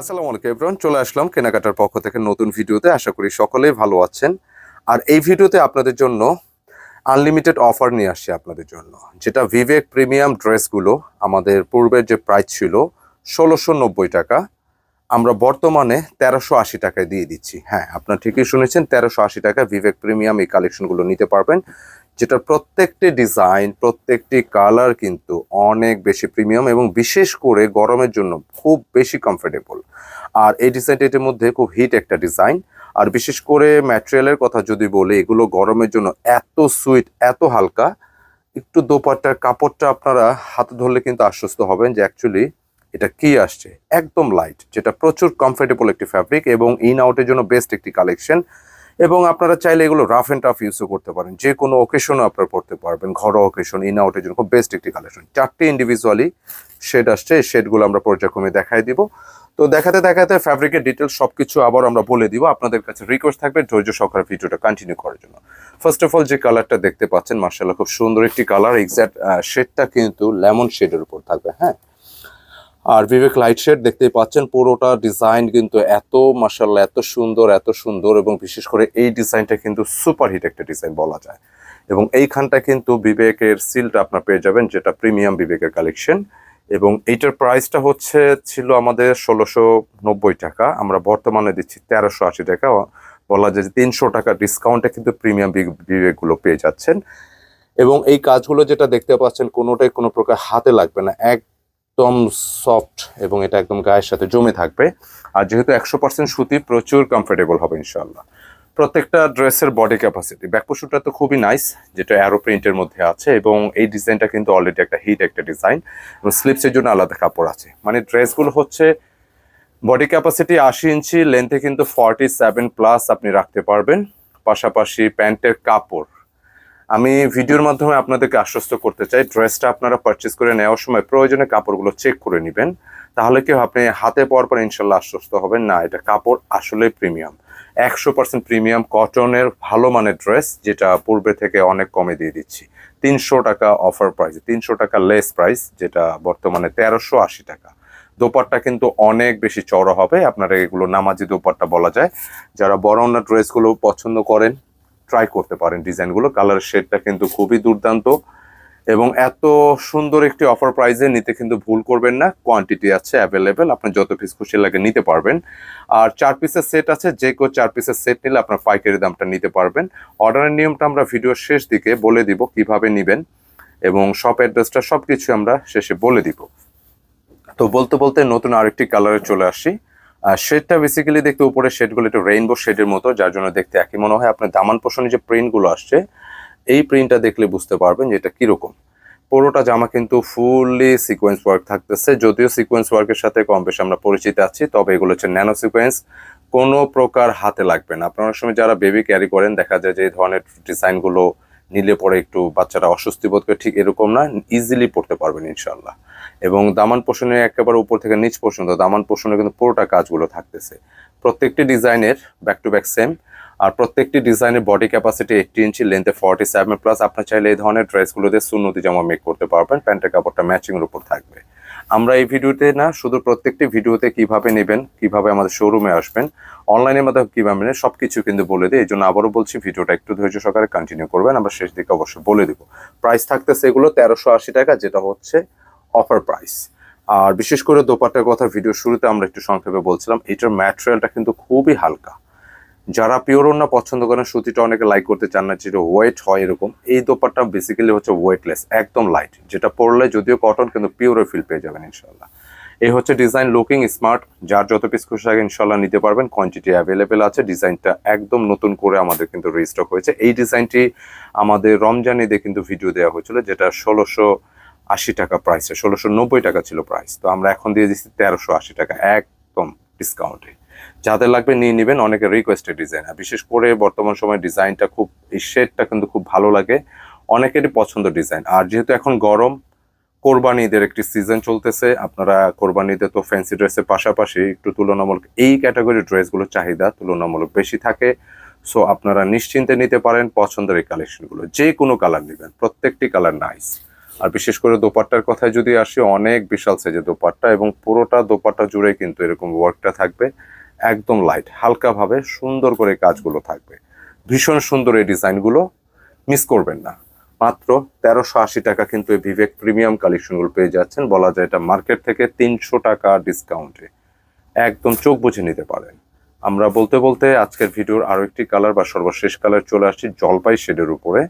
আসসালামু আলাইকুম এভরিওয়ান চলে আসলাম কেনাকাটার পক্ষ থেকে নতুন ভিডিওতে। আশা করি সকলেই ভালো আছেন। আর এই ভিডিওতে আপনাদের জন্য আনলিমিটেড অফার নিয়ে আসছি আপনাদের জন্য, যেটা ভিভেক প্রিমিয়াম ড্রেসগুলো আমাদের পূর্বের যে প্রাইস ছিল ষোলোশো নব্বই টাকা, আমরা বর্তমানে তেরোশো আশি টাকায় দিয়ে দিচ্ছি। হ্যাঁ আপনার ঠিকই শুনেছেন, তেরোশো আশি টাকা ভিভেক প্রিমিয়াম এই কালেকশনগুলো নিতে পারবেন। যেটার প্রত্যেকটি ডিজাইন প্রত্যেকটি কালার কিন্তু অনেক বেশি প্রিমিয়াম এবং বিশেষ করে গরমের জন্য খুব বেশি কমফোর্টেবল আর এই ডিজাইনটির মধ্যে খুব হিট একটা ডিজাইন আর বিশেষ করে ম্যাটেরিয়ালের কথা যদি বলি, এগুলো গরমের জন্য এত সুইট এত হালকা। একটু দোপাট্টার কাপড়টা আপনারা হাতে ধরলে কিন্তু আশ্বস্ত হবেন যে অ্যাকচুয়ালি এটা কি আসছে। একদম লাইট যেটা প্রচুর কমফোর্টেবল একটি ফ্যাব্রিক এবং ইন আউটের জন্য বেস্ট একটি কালেকশন এবং আপনারা চাইলে এগুলো রাফ অ্যান্ড টাফ ইউজও করতে পারেন। যে কোনো ওকেশনও আপনারা পড়তে পারবেন, ঘরোয়া ওকেশন ইন আউটের জন্য খুব বেস্ট একটি কালেকশন চারটে ইন্ডিভিজুয়ালি শেড আসছে শেডগুলো আমরা পর্যায়ক্রমে দেখাই দিব। তো দেখাতে দেখাতে ফ্যাব্রিকের ডিটেলস সব কিছু আবার আমরা বলে দিব। আপনাদের কাছে রিকোয়েস্ট থাকবে, ধৈর্য সহকারে ভিডিওটা কন্টিনিউ করার জন্য। ফার্স্ট অফ অল যে কালারটা দেখতে পাচ্ছেন মার্শাল্লাহ খুব সুন্দর একটি কালার এক্স্যাক্ট শেডটা কিন্তু লেমন শেডের উপর থাকবে হ্যাঁ? আর বিবেক লাইট শেড দেখতেই পাচ্ছেন পুরোটা ডিজাইন কিন্তু এত মার্শাল্লাহ এত সুন্দর এত সুন্দর এবং বিশেষ করে এই ডিজাইনটা কিন্তু সুপার হিট একটা ডিজাইন বলা যায়। এবং এইখানটা কিন্তু বিবেকের সিলটা আপনার পেয়ে যাবেন, যেটা প্রিমিয়াম বিবেকের কালেকশন এবং এইটার প্রাইসটা হচ্ছে, ছিল আমাদের ষোলোশো নব্বই টাকা। আমরা বর্তমানে দিচ্ছি তেরোশো আশি টাকা। বলা যায় যে তিনশো টাকা ডিসকাউন্টে কিন্তু প্রিমিয়াম বিবেকগুলো পেয়ে যাচ্ছেন। এবং এই কাজগুলো যেটা দেখতে পাচ্ছেন, কোনোটাই কোনো প্রকার হাতে লাগবে না। একদম সফট এবং এটা একদম গায়ের সাথে জমে থাকবে। আর যেহেতু একশো পার্সেন্ট সুতি, প্রচুর কমফোর্টেবল হবে ইনশাল্লাহ প্রত্যেকটা ড্রেসের বডি ক্যাপাসিটি ব্যাকপোশুটা তো খুবই নাইস যেটা অ্যারো প্রিন্টের মধ্যে আছে এবং এই ডিজাইনটা কিন্তু অলরেডি একটা হিট একটা ডিজাইন এবং স্লিপসের জন্য আলাদা কাপড় আছে। মানে ড্রেসগুলো হচ্ছে বডি ক্যাপাসিটি আশি ইঞ্চি লেন্থে কিন্তু ফর্টি সেভেন প্লাস আপনি রাখতে পারবেন। পাশাপাশি প্যান্টের কাপড় আমি ভিডিওর মাধ্যমে আপনাদেরকে আশ্বস্ত করতে চাই, ড্রেসটা আপনারা পারচেস করে নেওয়ার সময় প্রয়োজনে কাপড়গুলো চেক করে নেবেন। তাহলে কি আপনি হাতে পাওয়ার পর ইনশাল্লাহ আশ্বস্ত হবেন। না, এটা কাপড় আসলে প্রিমিয়াম একশো পার্সেন্ট প্রিমিয়াম কটনের ভালো মানের ড্রেস যেটা পূর্বে থেকে অনেক কমে দিয়ে দিচ্ছি। তিনশো টাকা অফার প্রাইস তিনশো টাকা লেস প্রাইস যেটা বর্তমানে তেরোশো আশি টাকা। দোপাট্টা কিন্তু অনেক বেশি চড়া হবে। আপনারা এগুলো নামাজি দোপাট্টা বলা যায়। যারা বড় অন্য ড্রেসগুলো পছন্দ করেন ট্রাই করতে পারেন ডিজাইনগুলো। কালার শেডটা কিন্তু খুবই দুর্দান্ত এবং এত সুন্দর একটি অফার প্রাইজে নিতে কিন্তু ভুল করবেন না। কোয়ান্টিটি আছে অ্যাভেলেবেল আপনি যত পিস খুশি লাগে নিতে পারবেন। আর চার পিসের সেট আছে, যে কেউ চার পিসের সেট নিলে আপনার পাইকারি দামটা নিতে পারবেন। অর্ডারের নিয়মটা আমরা ভিডিওর শেষ দিকে বলে দিব কীভাবে নেবেন এবং শপ অ্যাড্রেসটা সব কিছু আমরা শেষে বলে দিব। তো বলতে বলতে নতুন আরেকটি কালারে চলে আসি। আর শেডটা বেসিক্যালি দেখতে উপরে শেডগুলো একটু রেইনবো শেডের মতো, যার জন্য দেখতে একই। মনে হয় আপনার দামান পোষণে যে প্রিন্টগুলো আসছে, এই প্রিন্টটা দেখলে বুঝতে পারবেন যে এটা কীরকম। পুরোটা জামা কিন্তু ফুললি সিকোয়েন্স ওয়ার্ক থাকতেছে, যদিও সিকোয়েন্স ওয়ার্কের সাথে কম বেশি আমরা পরিচিত আছি, তবে এগুলো হচ্ছে ন্যানো সিকোয়েন্স কোনো প্রকার হাতে লাগবে না। আপনার সময় যারা বেবি ক্যারি করেন, দেখা যায় যে এই ধরনের ডিজাইনগুলো নিলে পরে একটু বাচ্চারা অস্বস্তি বোধ করে, ঠিক এরকম না ইজিলি পড়তে পারবেন ইনশাল্লাহ এবং দামান পোষণে একেবারে উপর থেকে নিচ পর্যন্ত দামান পোষণে কিন্তু পুরোটা কাজগুলো থাকতেছে। প্রত্যেকটি ডিজাইনের ব্যাক টু ব্যাক সেম আর প্রত্যেকটি ডিজাইনের বডি ক্যাপাসিটি এইটটি ইঞ্চি লেন্থে ফর্টি সেভেন প্লাস আপনার চাইলে এই ধরনের ড্রেসগুলো দিয়ে সুন্নতি জামা মেক করতে পারবেন, প্যান্টের কাপড়টা ম্যাচিংয়ের উপর থাকবে। আমরা এই ভিডিওতে না শুধু প্রত্যেকটি ভিডিওতে কীভাবে নেবেন, কীভাবে আমাদের শোরুমে আসবেন অনলাইনের মাধ্যমে কীভাবে নেবেন সব কিছু কিন্তু বলে দিই। এই জন্য আবারও বলছি, ভিডিওটা একটু ধৈর্য সহকারে কন্টিনিউ করবেন। আমরা শেষ দিকে অবশ্যই বলে দিব। প্রাইস থাকতেছে এগুলো তেরোশো আশি টাকা, যেটা হচ্ছে অফার প্রাইস আর বিশেষ করে দোপাট্টার কথা ভিডিও শুরুতে আমরা একটু সংক্ষেপে বলছিলাম, এটার ম্যাটেরিয়ালটা কিন্তু খুবই হালকা। যারা পিওর ওনা পছন্দ করেন, সুতিটা অনেকে লাইক করতে চান না, যেটা ওয়েট হয় এরকম, এই দোপাট্টা বেসিক্যালি হচ্ছে ওয়েটলেস একদম লাইট যেটা পরলে যদিও কটন কিন্তু পিওর ফিল পেয়ে যাবেন ইনশাল্লাহ এই হচ্ছে ডিজাইন লুকিং স্মার্ট যার যত পিস খুশি লাগে ইনশাল্লাহ নিতে পারবেন কোয়ান্টিটি অ্যাভেলেবেল আছে ডিজাইনটা একদম নতুন করে আমাদের কিন্তু রেজিস্টক হয়েছে। এই ডিজাইনটি আমাদের রমজান ঈদে কিন্তু ভিডিও দেওয়া হয়েছিল, যেটা ষোলোশো আশি টাকা প্রাইসে ষোলোশো নব্বই টাকা ছিল প্রাইস তো আমরা এখন দিয়ে দিচ্ছি তেরোশো আশি টাকা, একদম ডিসকাউন্টে যাদের লাগবে নিয়ে নেবেন, অনেকে রিকোয়েস্টেড ডিজাইন আর বিশেষ করে বর্তমান সময় ডিজাইনটা খুব, এই শেডটা কিন্তু খুব ভালো লাগে। অনেকেরই পছন্দ ডিজাইন আর যেহেতু এখন গরম, কোরবানি ঈদের একটি সিজন চলতেছে, আপনারা কোরবানি ঈদে তো ফ্যান্সি ড্রেসের পাশাপাশি একটু তুলনামূলক এই ক্যাটাগরির ড্রেসগুলোর চাহিদা তুলনামূলক বেশি থাকে। সো আপনারা নিশ্চিন্তে নিতে পারেন পছন্দের এই কালেকশনগুলো যে কোনো কালার নেবেন, প্রত্যেকটি কালার নাইস আর বিশেষ করে দোপাট্টার কথায় যদি আসি, অনেক বিশাল সাইজের দোপাট্টা এবং পুরোটা দোপাট্টা জুড়ে কিন্তু এরকম ওয়ার্কটা থাকবে। একদম লাইট হালকাভাবে সুন্দর করে কাজগুলো থাকবে। ভীষণ সুন্দর এই ডিজাইনগুলো মিস করবেন না। মাত্র তেরোশো আশি টাকা কিন্তু এই বিবেক প্রিমিয়াম কালেকশনগুলো পেয়ে যাচ্ছেন। বলা যায় এটা মার্কেট থেকে তিনশো টাকা ডিসকাউন্টে একদম চোখ বুঝে নিতে পারেন। আমরা বলতে বলতে আজকের ভিডিওর আরও একটি কালার বা সর্বশেষ কালার চলে আসছি জলপাই শেডের উপরে।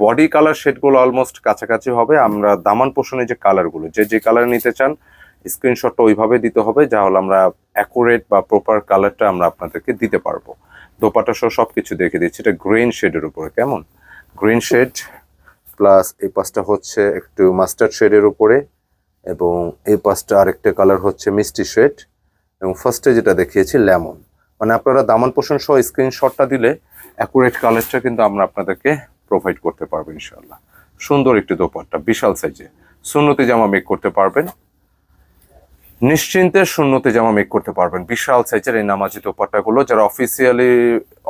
বডি কালার শেডগুলো অলমোস্ট কাছাকাছি হবে। আমরা দামান পোষণে যে কালারগুলো যে যে কালার নিতে চান স্ক্রিনশটটা ওইভাবে দিতে হবে, যা হলো আমরা অ্যাকুরেট বা প্রপার কালারটা আমরা আপনাদেরকে দিতে পারব। দোপাটা সহ সব কিছু দেখে দিচ্ছি। এটা গ্রিন শেডের উপরে, কেমন? গ্রিন শেড প্লাস এই পাশটা হচ্ছে একটু মাস্টার্ড শেডের উপরে এবং এই পাশটা আরেকটা কালার হচ্ছে মিষ্টি শেড এবং ফার্স্টে যেটা দেখিয়েছি লেমন মানে আপনারা দামান পোষণ সহ স্ক্রিনশটটা দিলে অ্যাকুরেট কালারটা কিন্তু আমরা আপনাদেরকে প্রোভাইড করতে পারব ইনশাল্লাহ সুন্দর একটি দোপাট্টা, বিশাল সাইজে সুন্নতি জামা মেক করতে পারবেন। নিশ্চিন্তে শূন্যতে জামা মেক করতে পারবেন। বিশাল সাইজের এই নামাজি দোপাট্টাগুলো যারা অফিসিয়ালি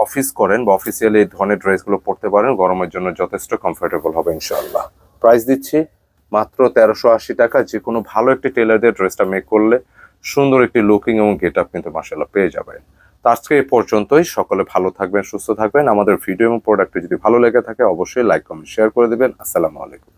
অফিস করেন বা অফিসিয়ালি এই ধরনের ড্রেসগুলো পরতে পারেন, গরমের জন্য যথেষ্ট কমফোর্টেবল হবে ইনশাল্লাহ প্রাইস দিচ্ছি মাত্র তেরোশো আশি টাকা। যে কোনো ভালো একটি টেলার দিয়ে ড্রেসটা মেক করলে সুন্দর একটি লুকিং এবং গেট আপ কিন্তু মাসাল্লাহ পেয়ে যাবেন। তো আজকে এই পর্যন্তই। সকলে ভালো থাকবেন, সুস্থ থাকবেন। আমাদের ভিডিও এবং প্রোডাক্টটি যদি ভালো লেগে থাকে, অবশ্যই লাইক কমেন্ট শেয়ার করে দেবেন। আসসালামু আলাইকুম।